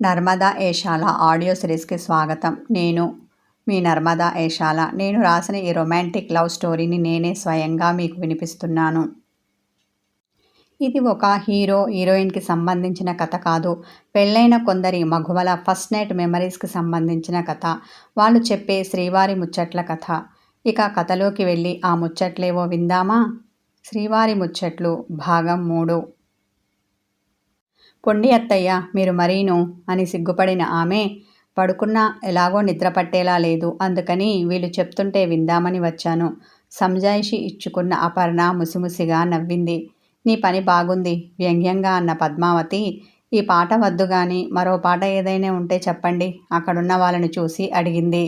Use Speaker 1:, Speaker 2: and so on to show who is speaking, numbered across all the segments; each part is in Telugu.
Speaker 1: నర్మదా ఏషాల ఆడియో సిరీస్కి స్వాగతం. నేను మీ నర్మదా ఏషాల. నేను రాసిన ఈ రొమాంటిక్ లవ్ స్టోరీని నేనే స్వయంగా మీకు వినిపిస్తున్నాను. ఇది ఒక హీరో హీరోయిన్కి సంబంధించిన కథ కాదు. పెళ్ళైన కొందరి మగువల ఫస్ట్ నైట్ మెమరీస్కి సంబంధించిన కథ. వాళ్ళు చెప్పే శ్రీవారి ముచ్చట్ల కథ. ఇక కథలోకి వెళ్ళి ఆ ముచ్చట్లేవో విందామా? శ్రీవారి ముచ్చట్లు భాగం మూడు. పొండి అత్తయ్య మీరు మరీను అని సిగ్గుపడిన ఆమె పడుకున్నా ఎలాగో నిద్ర పట్టేలా లేదు అందుకని వీళ్ళు చెప్తుంటే విందామని వచ్చాను సంజాయిషి ఇచ్చుకున్న అపర్ణ ముసిముసిగా నవ్వింది. నీ పని బాగుంది వ్యంగ్యంగా అన్న పద్మావతి. ఈ పాట వద్దు గాని మరో పాట ఏదైనా ఉంటే చెప్పండి అక్కడున్న వాళ్ళని చూసి అడిగింది.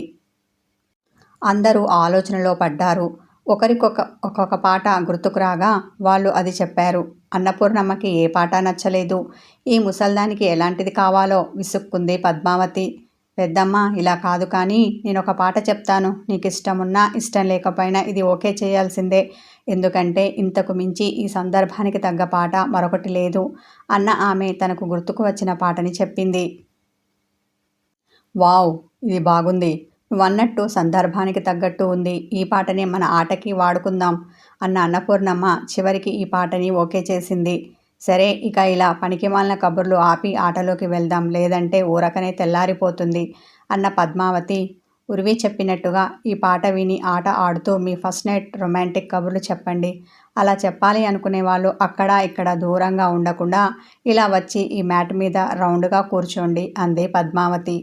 Speaker 1: అందరూ ఆలోచనలో పడ్డారు. ఒకరికొక ఒక్కొక్క పాట గుర్తుకు రాగా వాళ్ళు అది చెప్పారు. అన్నపూర్ణమ్మకి ఏ పాట నచ్చలేదు? ఈ ముసల్దానికి ఎలాంటిది కావాలో? విసుక్కుంది పద్మావతి. పెద్దమ్మ ఇలా కాదు కానీ నేను ఒక పాట చెప్తాను. నీకు ఇష్టమున్నా ఇష్టం లేకపోయినా ఇది ఓకే చేయాల్సిందే. ఎందుకంటే ఇంతకు మించి ఈ సందర్భానికి తగ్గ పాట మరొకటి లేదు అన్న ఆమె తనకు గుర్తుకు వచ్చిన పాటని చెప్పింది. వావ్ ఇది బాగుంది. నువ్వన్నట్టు సందర్భానికి తగ్గట్టు ఉంది. ఈ పాటనే మన ఆటకి వాడుకుందాం అన్న అన్నపూర్ణమ్మ చివరికి ఈ పాటని ఓకే చేసింది. సరే ఇక ఇలా పనికిమాలిన కబుర్లు ఆపి ఆటలోకి వెళ్దాం. లేదంటే ఊరకనే తెల్లారిపోతుంది అన్న పద్మావతి ఉరివి చెప్పినట్టుగా ఈ పాట విని ఆట ఆడుతూ మీ ఫస్ట్ నైట్ రొమాంటిక్ కబుర్లు చెప్పండి. అలా చెప్పాలి అనుకునే వాళ్ళు అక్కడ ఇక్కడ దూరంగా ఉండకుండా ఇలా వచ్చి ఈ మ్యాట్ మీద రౌండ్గా కూర్చోండి అంది పద్మావతి.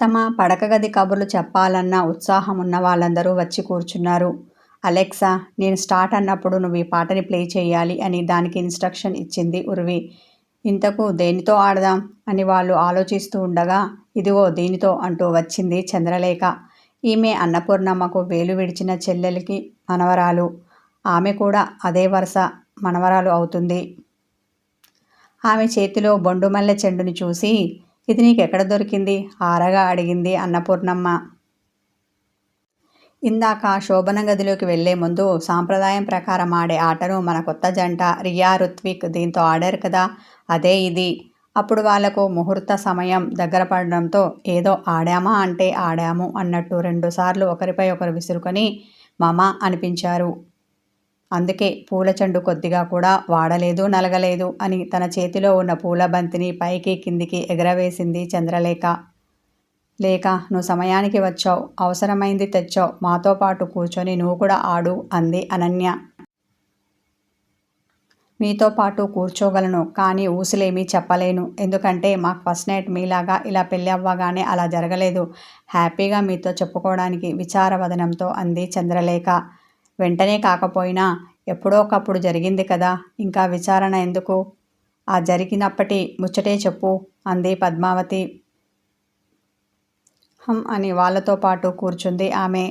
Speaker 1: తమ పడకగది కబుర్లు చెప్పాలన్న ఉత్సాహం ఉన్న వాళ్ళందరూ వచ్చి కూర్చున్నారు. అలెక్సా నేను స్టార్ట్ అన్నప్పుడు నువ్వు ఈ పాటని ప్లే చేయాలి అని దానికి ఇన్స్ట్రక్షన్ ఇచ్చింది ఉర్వి. ఇంతకు దేనితో ఆడదాం? అని వాళ్ళు ఆలోచిస్తూ ఉండగా ఇదిగో దీనితో అంటూ వచ్చింది చంద్రలేఖ. ఈమె అన్నపూర్ణమ్మకు వేలు విడిచిన చెల్లెలికి మనవరాలు. ఆమె కూడా అదే వరుస మనవరాలు అవుతుంది. ఆమె చేతిలో బొండుమల్లె చెండుని చూసి ఇది నీకెక్కడ దొరికింది? ఆరగా అడిగింది అన్నపూర్ణమ్మ. ఇందాక శోభన గదిలోకి వెళ్ళే ముందు సాంప్రదాయం ప్రకారం ఆడే ఆటను మన కొత్త జంట రియా రుత్విక్ దీంతో ఆడారు కదా? అదే ఇది. అప్పుడు వాళ్ళకు ముహూర్త సమయం దగ్గర పడడంతో ఏదో ఆడామా అంటే ఆడాము అన్నట్టు రెండుసార్లు ఒకరిపై ఒకరు విసురుకొని మమ అనిపించారు. అందుకే పూల చెండు కొద్దిగా కూడా వాడలేదు నలగలేదు అని తన చేతిలో ఉన్న పూల బంతిని పైకి కిందికి ఎగరవేసింది చంద్రలేఖ. లేక నువ్వు సమయానికి వచ్చావు అవసరమైంది తెచ్చావు మాతో పాటు కూర్చొని నువ్వు కూడా ఆడు అంది అనన్య. మీతో పాటు కూర్చోగలను కానీ ఊసులేమీ చెప్పలేను ఎందుకంటే మాకు ఫస్ట్ నైట్ మీలాగా ఇలా పెళ్ళి అవ్వగానే అలా జరగలేదు. హ్యాపీగా మీతో చెప్పుకోవడానికి విచారవదనంతో అంది చంద్రలేఖ. వెంటనే కాకపోయినా ఎప్పుడో ఒకప్పుడు జరిగింది కదా ఇంకా విచారణ ఎందుకు? ఆ జరిగినప్పటి ముచ్చటే చెప్పు అంది పద్మావతి. హం అని వాళ్ళతో పాటు కూర్చుంది ఆమె.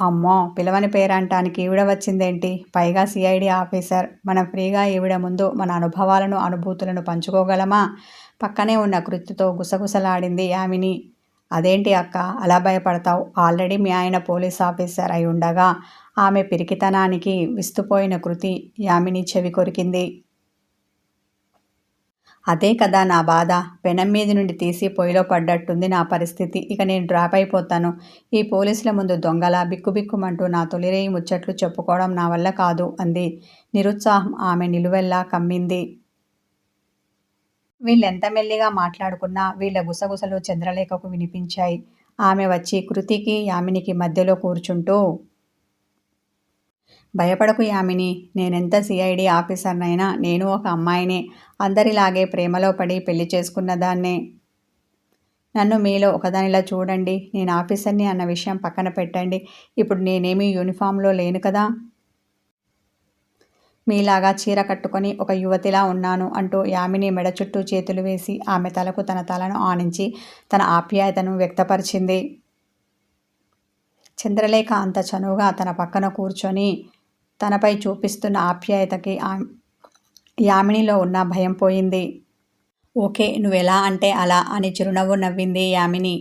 Speaker 1: అమ్మో పిలవని పేరంటానికి ఈవిడ వచ్చిందేంటి? పైగా సిఐడి ఆఫీసర్. మనం ఫ్రీగా ఈవిడ ముందు మన అనుభవాలను అనుభూతులను పంచుకోగలమా? పక్కనే ఉన్న కృతితో గుసగుసలాడింది యామిని అదేంటి అక్క? అలా భయపడతావు? ఆల్రెడీ మీ ఆయన పోలీస్ ఆఫీసర్ అయి ఉండగా ఆమె పిరికితనానికి విస్తుపోయిన కృతి యామిని చెవి కొరికింది. అదే కదా నా బాధ. పెనం మీద నుండి తీసి పొయ్యిలో పడ్డట్టుంది నా పరిస్థితి. ఇక నేను డ్రాప్ అయిపోతాను. ఈ పోలీసుల ముందు దొంగల బిక్కుబిక్కుమంటూ నా తొలిరేయి ముచ్చట్లు చెప్పుకోవడం నా వల్ల కాదు అంది. నిరుత్సాహం ఆమె నిలువెల్లా కమ్మింది. వీళ్ళెంత మెల్లిగా మాట్లాడుకున్నా వీళ్ళ గుసగుసలు చంద్రలేఖకు వినిపించాయి. ఆమె వచ్చి కృతికి యామినికి మధ్యలో కూర్చుంటూ భయపడకు యామిని నేనెంత సిఐడి ఆఫీసర్నైనా నేను ఒక అమ్మాయినే అందరిలాగే ప్రేమలో పడి పెళ్ళి చేసుకున్న దాన్నే. నన్ను మీలో ఒకదానిలా చూడండి నేను ఆఫీసర్ని అన్న విషయం పక్కన పెట్టండి. ఇప్పుడు నేనేమీ యూనిఫామ్లో లేను కదా. మీలాగా చీర కట్టుకొని ఒక యువతిలా ఉన్నాను అంటూ యామిని మెడ చుట్టూ చేతులు వేసి ఆమె తలకు తన తలను ఆనించి తన ఆప్యాయతను వ్యక్తపరిచింది. చంద్రలేఖ అంత చనువుగా తన పక్కన కూర్చొని తనపై చూపిస్తున్న ఆప్యాయతకి యామినిలో ఉన్న భయం పోయింది. ఓకే నువ్వెలా అంటే అలా అని చిరునవ్వు నవ్వింది యామిని.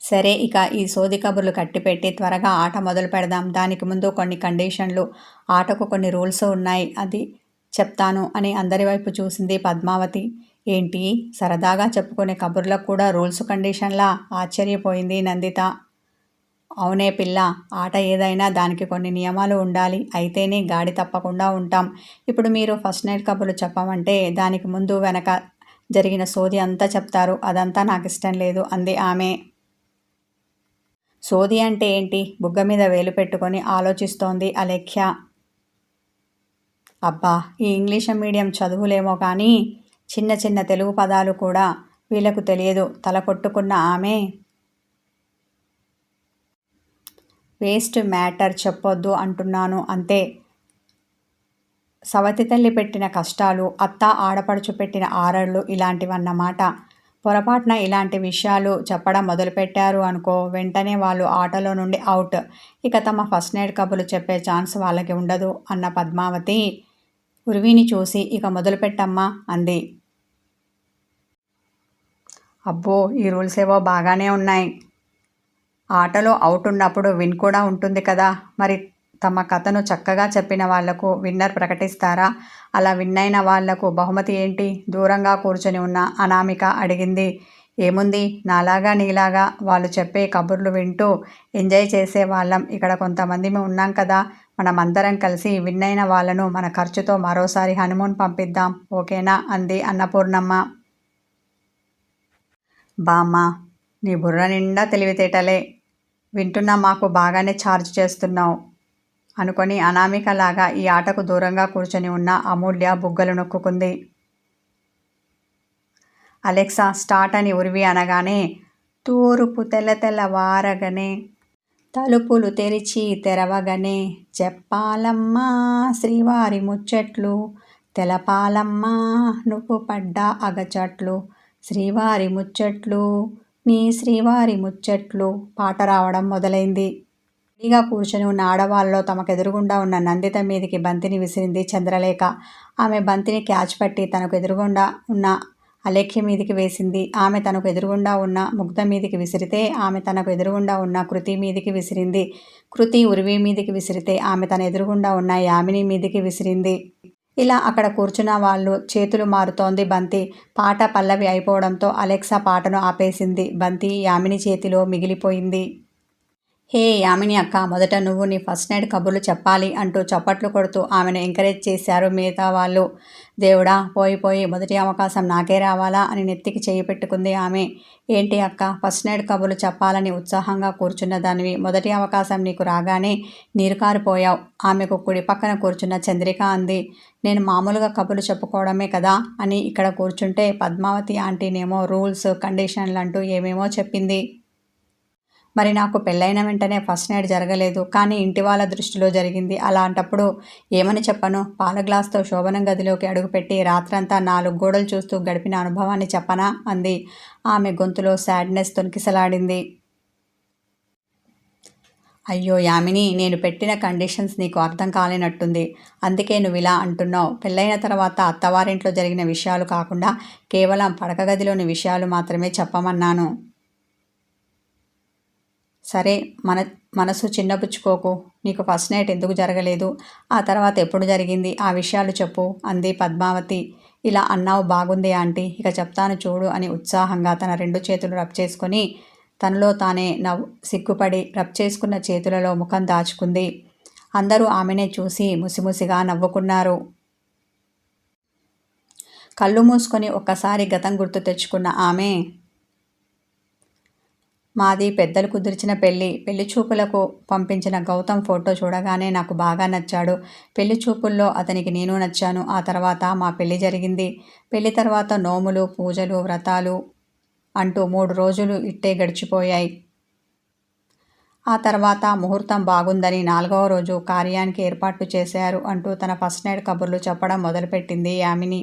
Speaker 1: సరే ఇక ఈ సోది కబుర్లు కట్టిపెట్టి త్వరగా ఆట మొదలు పెడదాం. దానికి ముందు కొన్ని కండిషన్లు ఆటకు కొన్ని రూల్స్ ఉన్నాయి అది చెప్తాను అని అందరి వైపు చూసింది పద్మావతి. ఏంటి? సరదాగా చెప్పుకునే కబుర్లకు కూడా రూల్స్ కండిషన్లా? ఆశ్చర్యపోయింది నందిత. అవునే పిల్ల ఆట ఏదైనా దానికి కొన్ని నియమాలు ఉండాలి. అయితేనే గాడి తప్పకుండా ఉంటాం. ఇప్పుడు మీరు ఫస్ట్ నైట్ కబుర్లు చెప్పమంటే దానికి ముందు వెనక జరిగిన సోది అంతా చెప్తారు. అదంతా నాకు ఇష్టం లేదు అంది ఆమె. సోది అంటే ఏంటి? బుగ్గ మీద వేలు పెట్టుకొని ఆలోచిస్తోంది అలెఖ్య. అబ్బా ఈ ఇంగ్లీష్ మీడియం చదువులేమో కానీ చిన్న చిన్న తెలుగు పదాలు కూడా వీళ్ళకు తెలియదు. తల కొట్టుకున్న ఆమె. వేస్ట్ మ్యాటర్ చెప్పొద్దు అంటున్నాను అంతే. సవతి తల్లి పెట్టిన కష్టాలు అత్త ఆడపడుచు పెట్టిన ఆరళ్ళు ఇలాంటివన్నమాట. పొరపాటున ఇలాంటి విషయాలు చెప్పడం మొదలుపెట్టారు అనుకో వెంటనే వాళ్ళు ఆటలో నుండి అవుట్. ఇక తమ ఫస్ట్ నైట్ కబులు చెప్పే ఛాన్స్ వాళ్ళకి ఉండదు అన్న పద్మావతి ఉర్విని చూసి ఇక మొదలుపెట్టమ్మా అంది. అబ్బో ఈ రూల్స్ ఏవో బాగానే ఉన్నాయి. ఆటలో అవుట్ ఉన్నప్పుడు విన్ కూడా ఉంటుంది కదా మరి తమ కథను చక్కగా చెప్పిన వాళ్ళకు విన్నర్ ప్రకటిస్తారా? అలా విన్ అయిన వాళ్ళకు బహుమతి ఏంటి? దూరంగా కూర్చొని ఉన్న అనామిక అడిగింది. ఏముంది? నాలాగా నీలాగా వాళ్ళు చెప్పే కబుర్లు వింటూ ఎంజాయ్ చేసే వాళ్ళం. ఇక్కడ కొంతమంది ఉన్నాం కదా. మనమందరం కలిసి విన్ అయిన వాళ్ళను మన ఖర్చుతో మరోసారి హనుమూన్ పంపిద్దాం. ఓకేనా? అంది అన్నపూర్ణమ్మ. బామ్మ నీ బుర్ర నిండా తెలివితేటలే. వింటున్నా మాకు బాగానే ఛార్జ్ చేస్తున్నావు. అనుకొని అనామికలాగా ఈ ఆటకు దూరంగా కూర్చొని ఉన్న అమూల్య బుగ్గలు నొక్కుంది అలెక్సా స్టార్ట్ అని ఉరివి అనగానే తూరుపు తెల్ల తెల్ల వారగనే తలుపులు తెరిచి తెరవగనే చెప్పాలమ్మా శ్రీవారి ముచ్చట్లు తెలపాలమ్మా నువ్వు పడ్డా అగచట్లు శ్రీవారి ముచ్చట్లు నీ శ్రీవారి ముచ్చట్లు పాట రావడం మొదలైంది. రెడీగా కూర్చొని ఉన్న ఆడవాళ్ళలో తమకు ఎదురుగుండా ఉన్న నందిత మీదికి బంతిని విసిరింది చంద్రలేఖ. ఆమె బంతిని క్యాచ్ పట్టి తనకు ఎదురుగుండా ఉన్న అలేఖ్య మీదికి వేసింది. ఆమె తనకు ఎదురుగుండా ఉన్న ముగ్ధ మీదికి విసిరితే ఆమె తనకు ఎదురుగుండా ఉన్న కృతి మీదికి విసిరింది. కృతి ఉరివి మీదికి విసిరితే ఆమె తన ఎదురుగుండా ఉన్న యామిని మీదికి విసిరింది. ఇలా అక్కడ కూర్చున్న వాళ్ళు చేతులు మారుతోంది బంతి. పాట పల్లవి అయిపోవడంతో అలెక్సా పాటను ఆపేసింది. బంతి యామిని చేతిలో మిగిలిపోయింది. హే యామిని అక్క మొదట నువ్వు నీ ఫస్ట్ నైట్ కబుర్లు చెప్పాలి అంటూ చప్పట్లు కొడుతూ ఆమెను ఎంకరేజ్ చేశారు మిగతా వాళ్ళు. దేవుడా పోయి పోయి మొదటి అవకాశం నాకే రావాలా అని నెత్తికి చేయి పెట్టుకుంది ఆమె. ఏంటి అక్క ఫస్ట్ నైట్ కబుర్లు చెప్పాలని ఉత్సాహంగా కూర్చున్న దానివి మొదటి అవకాశం నీకు రాగానే నీరు కారిపోయావు. ఆమెకు కుడి పక్కన కూర్చున్న చంద్రిక అంది నేను మామూలుగా కబుర్లు చెప్పుకోవడమే కదా అని ఇక్కడ కూర్చుంటే పద్మావతి ఆంటీనేమో రూల్స్ కండిషన్లు అంటూ ఏమేమో చెప్పింది. మరి నాకు పెళ్ళైన వెంటనే ఫస్ట్ నైట్ జరగలేదు కానీ ఇంటి వాళ్ళ దృష్టిలో జరిగింది. అలాంటప్పుడు ఏమని చెప్పను? పాల గ్లాస్తో శోభనం గదిలోకి అడుగుపెట్టి రాత్రంతా నాలుగు గోడలు చూస్తూ గడిపిన అనుభవాన్ని చెప్పనా? అంది. ఆమె గొంతులో సాడ్నెస్ తొనికిసలాడింది. అయ్యో యామిని నేను పెట్టిన కండిషన్స్ నీకు అర్థం కాలేనట్టుంది. అందుకే నువ్వు ఇలా అంటున్నావు. పెళ్ళైన తర్వాత అత్తవారింట్లో జరిగిన విషయాలు కాకుండా కేవలం పడక గదిలోని విషయాలు మాత్రమే చెప్పమన్నాను. సరే మన మనసు చిన్నపుచ్చుకోకు. నీకు ఫస్ట్ నైట్ ఎందుకు జరగలేదు? ఆ తర్వాత ఎప్పుడు జరిగింది? ఆ విషయాలు చెప్పు అంది పద్మావతి. ఇలా అన్నావు బాగుంది ఆంటీ. ఇక చెప్తాను చూడు అని ఉత్సాహంగా తన రెండు చేతులు రబ్ చేసుకొని తనలో తానే నవ్వు సిగ్గుపడి రబ్ చేసుకున్న చేతులలో ముఖం దాచుకుంది. అందరూ ఆమెనే చూసి ముసిముసిగా నవ్వుకున్నారు. కళ్ళు మూసుకొని ఒక్కసారి గతం గుర్తు తెచ్చుకున్న ఆమె మాది పెద్దలు కుదిర్చిన పెళ్ళి. పెళ్ళి చూపులకు పంపించిన గౌతమ్ ఫోటో చూడగానే నాకు బాగా నచ్చాడు. పెళ్ళి చూపుల్లో అతనికి నేను నచ్చాను. ఆ తర్వాత మా పెళ్ళి జరిగింది. పెళ్ళి తర్వాత నోములు పూజలు వ్రతాలు అంటూ మూడు రోజులు ఇట్టే గడిచిపోయాయి. ఆ తర్వాత ముహూర్తం బాగుందని నాలుగవ రోజు కార్యానికి ఏర్పాట్లు చేశారు అంటూ తన ఫస్ట్ నైట్ కబుర్లు చెప్పడం మొదలుపెట్టింది యామిని.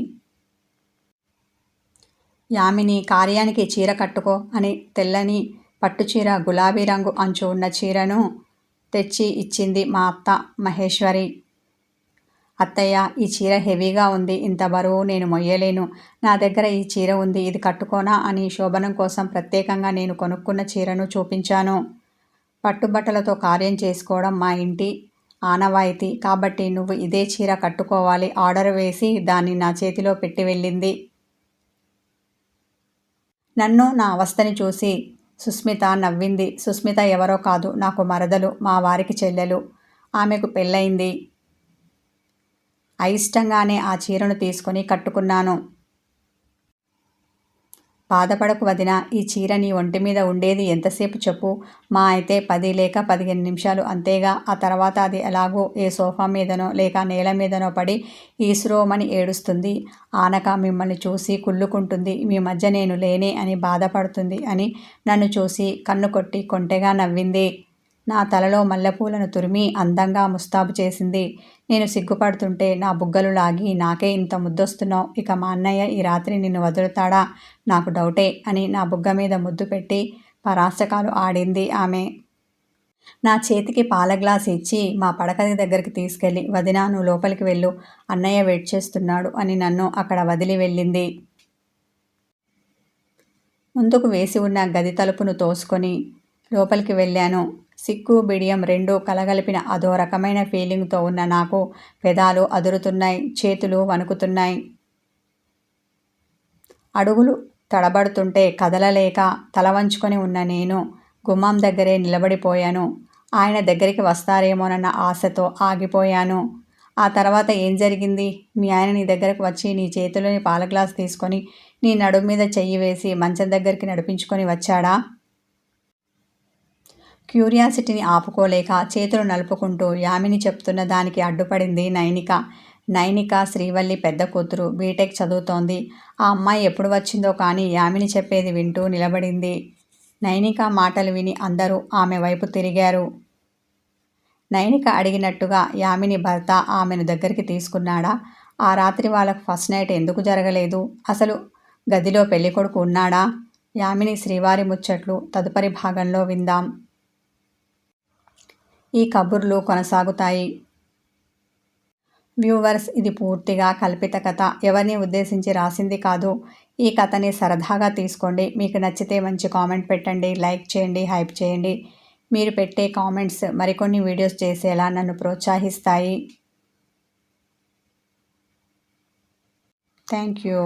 Speaker 1: యామిని కార్యానికి చీర కట్టుకో అని తెల్లని పట్టుచీర గులాబీ రంగు అంచు ఉన్న చీరను తెచ్చి ఇచ్చింది మా అత్త మహేశ్వరి. అత్తయ్య ఈ చీర హెవీగా ఉంది ఇంత బరువు నేను మొయ్యలేను. నా దగ్గర ఈ చీర ఉంది ఇది కట్టుకోనా అని శోభనం కోసం ప్రత్యేకంగా నేను కొనుక్కున్న చీరను చూపించాను. పట్టుబట్టలతో కార్యం చేసుకోవడం మా ఇంటి ఆనవాయితీ. కాబట్టి నువ్వు ఇదే చీర కట్టుకోవాలి ఆర్డర్ వేసి దాన్ని నా చేతిలో పెట్టి వెళ్ళింది. నన్ను నా అవస్థని చూసి సుస్మిత నవ్వింది. సుస్మిత ఎవరో కాదు నాకు మరదలు మా వారికి చెల్లెలు. ఆమెకు పెళ్ళయింది. అయిష్టంగానే ఆ చీరను తీసుకొని కట్టుకున్నాను. బాధపడకు వదిన ఈ చీర నీ ఒంటి మీద ఉండేది ఎంతసేపు చెప్పు. మా అయితే పది లేక పదిహేను నిమిషాలు అంతేగా. ఆ తర్వాత అది ఎలాగో ఏ సోఫా మీదనో లేక నేల మీదనో పడి ఈశ్రోమని ఏడుస్తుంది. ఆనక మిమ్మల్ని చూసి కుళ్ళుకుంటుంది. మీ మధ్య నేను లేనే అని బాధపడుతుంది అని నన్ను చూసి కన్ను కొట్టి కొంటెగా నవ్వింది. నా తలలో మల్లెపూలను తురిమి అందంగా ముస్తాబు చేసింది. నేను సిగ్గుపడుతుంటే నా బుగ్గలు లాగి నాకే ఇంత ముద్దొస్తున్నావు? ఇక మా అన్నయ్య ఈ రాత్రి నిన్ను వదులుతాడా? నాకు డౌటే అని నా బుగ్గ మీద ముద్దు పెట్టి పరాశకాలు ఆడింది ఆమె. నా చేతికి పాల గ్లాస్ ఇచ్చి మా పడకది దగ్గరికి తీసుకెళ్ళి వదినా నువ్వు లోపలికి వెళ్ళు అన్నయ్య వెయిట్ చేస్తున్నాడు అని నన్ను అక్కడ వదిలి వెళ్ళింది. ముందుకు వేసి ఉన్న గది తలుపును తోసుకొని లోపలికి వెళ్ళాను. సిక్కు బిడియం రెండు కలగలిపిన అదో రకమైన ఫీలింగ్తో ఉన్న నాకు పెదాలు అదురుతున్నాయి చేతులు వణుకుతున్నాయి. అడుగులు తడబడుతుంటే కదలలేక తల వంచుకొని ఉన్న నేను గుమ్మం దగ్గరే నిలబడిపోయాను. ఆయన దగ్గరికి వస్తారేమోనన్న ఆశతో ఆగిపోయాను. ఆ తర్వాత ఏం జరిగింది? మీ ఆయన నీ దగ్గరకు వచ్చి నీ చేతిలోని పాల గ్లాస్ తీసుకొని నీ నడుము మీద చెయ్యి వేసి మంచం దగ్గరికి నడిపించుకొని వచ్చాడా? క్యూరియాసిటీని ఆపుకోలేక చేతులు నలుపుకుంటూ యామిని చెప్తున్న దానికి అడ్డుపడింది నైనిక. నైనిక శ్రీవల్లి పెద్ద కూతురు. బీటెక్ చదువుతోంది. ఆ అమ్మాయి ఎప్పుడు వచ్చిందో కానీ యామిని చెప్పేది వింటూ నిలబడింది. నైనిక మాటలు విని అందరూ ఆమె వైపు తిరిగారు. నైనిక అడిగినట్టుగా యామిని భర్త ఆమెను దగ్గరికి తీసుకున్నాడా? ఆ రాత్రి వాళ్ళకు ఫస్ట్ నైట్ ఎందుకు జరగలేదు? అసలు గదిలో పెళ్ళికొడుకు ఉన్నాడా? యామిని శ్రీవారి ముచ్చట్లు తదుపరి భాగంలో విందాం. ఈ కబుర్లు కొనసాగుతాయి. వ్యూవర్స్ ఇది పూర్తిగా కల్పిత కథ. ఎవరిని ఉద్దేశించి రాసింది కాదు. ఈ కథని సరదాగా తీసుకోండి. మీకు నచ్చితే మంచి కామెంట్ పెట్టండి లైక్ చేయండి హైప్ చేయండి. మీరు పెట్టే కామెంట్స్ మరికొన్ని వీడియోస్ చేసేలా నన్ను ప్రోత్సహిస్తాయి. Thank you.